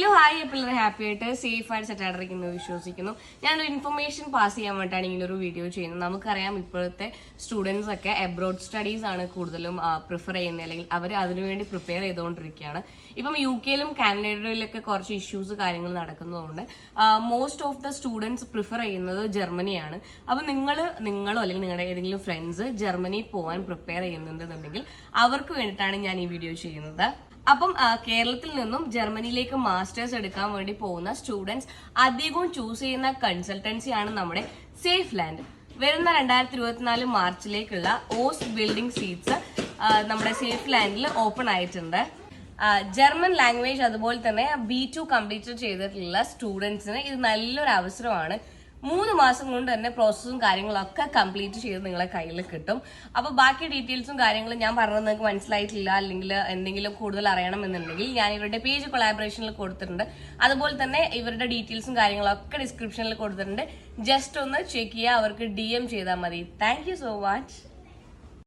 Hello hi. പിള്ളേർ happy ആയിട്ട് safe ആയിട്ട് സെറ്റ് ആയിട്ടിരിക്കുന്നു വിശ്വസിക്കുന്നു. ഞാനൊരു ഇൻഫർമേഷൻ പാസ് ചെയ്യാൻ വേണ്ടിയിട്ടാണ് ഇങ്ങനെ ഒരു വീഡിയോ ചെയ്യുന്നത്. നമുക്കറിയാം ഇപ്പോഴത്തെ സ്റ്റുഡൻസ് ഒക്കെ എബ്രോഡ് സ്റ്റഡീസ് ആണ് കൂടുതലും പ്രിഫർ ചെയ്യുന്നത്. അല്ലെങ്കിൽ അവർ അതിനുവേണ്ടി പ്രിപ്പയർ ചെയ്തുകൊണ്ടിരിക്കുകയാണ്. ഇപ്പം യു കെയിലും കാനഡയിലൊക്കെ കുറച്ച് ഇഷ്യൂസ് കാര്യങ്ങൾ നടക്കുന്നതുകൊണ്ട് most of the students prefer ചെയ്യുന്നത് ജർമ്മനിയാണ്. അപ്പം നിങ്ങൾ നിങ്ങളോ അല്ലെങ്കിൽ നിങ്ങളുടെ ഏതെങ്കിലും ഫ്രണ്ട്സ് ജർമ്മനി പോകാൻ പ്രിപ്പയർ ചെയ്യുന്നുണ്ടെന്നുണ്ടെങ്കിൽ അവർക്ക് വേണ്ടിയിട്ടാണ് ഞാൻ ഈ വീഡിയോ ചെയ്യുന്നത്. അപ്പം കേരളത്തിൽ നിന്നും ജർമ്മനിയിലേക്ക് മാസ്റ്റേഴ്സ് എടുക്കാൻ വേണ്ടി പോകുന്ന സ്റ്റുഡൻസ് അധികവും ചൂസ് ചെയ്യുന്ന കൺസൾട്ടൻസി ആണ് നമ്മുടെ സേഫ് ലാൻഡ് വരുന്ന രണ്ടായിരത്തി ഇരുപത്തിനാല് മാർച്ചിലേക്കുള്ള ഓസ് ബിൽഡിംഗ് സീറ്റ്സ് നമ്മുടെ സേഫ് ലാൻഡിൽ ഓപ്പൺ ആയിട്ടുണ്ട്. ജർമ്മൻ ലാംഗ്വേജ് അതുപോലെ തന്നെ ബി ടു കംപ്ലീറ്റ് ചെയ്തിട്ടുള്ള സ്റ്റുഡൻസിന് ഇത് നല്ലൊരു അവസരമാണ് മൂന്ന് മാസം കൊണ്ട് തന്നെ പ്രോസസ്സും കാര്യങ്ങളൊക്കെ കംപ്ലീറ്റ് ചെയ്ത് നിങ്ങളെ കയ്യിൽ കിട്ടും. അപ്പോൾ ബാക്കി ഡീറ്റെയിൽസും കാര്യങ്ങളും ഞാൻ പറഞ്ഞത് നിങ്ങൾക്ക് മനസ്സിലായിട്ടില്ല അല്ലെങ്കിൽ എന്തെങ്കിലും കൂടുതൽ അറിയണമെന്നുണ്ടെങ്കിൽ ഞാൻ ഇവരുടെ പേജ് കൊളാബറേഷനിൽ കൊടുത്തിട്ടുണ്ട്. അതുപോലെ തന്നെ ഇവരുടെ ഡീറ്റെയിൽസും കാര്യങ്ങളൊക്കെ ഡിസ്ക്രിപ്ഷനിൽ കൊടുത്തിട്ടുണ്ട്. ജസ്റ്റ് ഒന്ന് ചെക്ക് ചെയ്യുക അവർക്ക് ഡി എം ചെയ്താൽ മതി. Thank so much